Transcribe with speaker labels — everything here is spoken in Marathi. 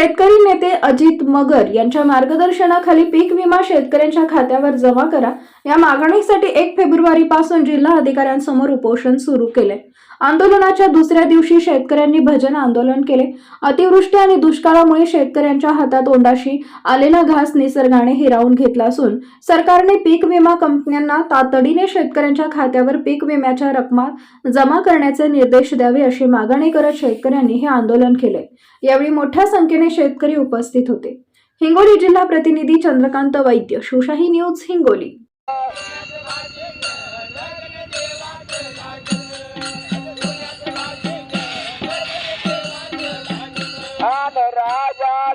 Speaker 1: शेतकरी नेते अजित मगर यांच्या मार्गदर्शनाखाली पीक विमा शेतकऱ्यांच्या खात्यावर जमा करा. या मागणीसाठी एक फेब्रुवारी पासून जिल्हा अधिकाऱ्यांसमोर उपोषण सुरू केले. आंदोलनाच्या दुसऱ्या दिवशी शेतकऱ्यांनी भजन आंदोलन केले. अतिवृष्टी आणि दुष्काळामुळे शेतकऱ्यांच्या हातात ओंडाशी आलेला घास निसर्गाने हिरावून घेतला असून सरकारने पीक विमा कंपन्यांना तातडीने शेतकऱ्यांच्या खात्यावर पीक विम्याच्या रकमा जमा करण्याचे निर्देश द्यावे अशी मागणी करत शेतकऱ्यांनी हे आंदोलन केले. यावेळी मोठ्या संख्येने शेतकरी उपस्थित होते. हिंगोली जिल्हा प्रतिनिधी चंद्रकांत वैद्य शिवशाही न्यूज हिंगोली.
Speaker 2: राजा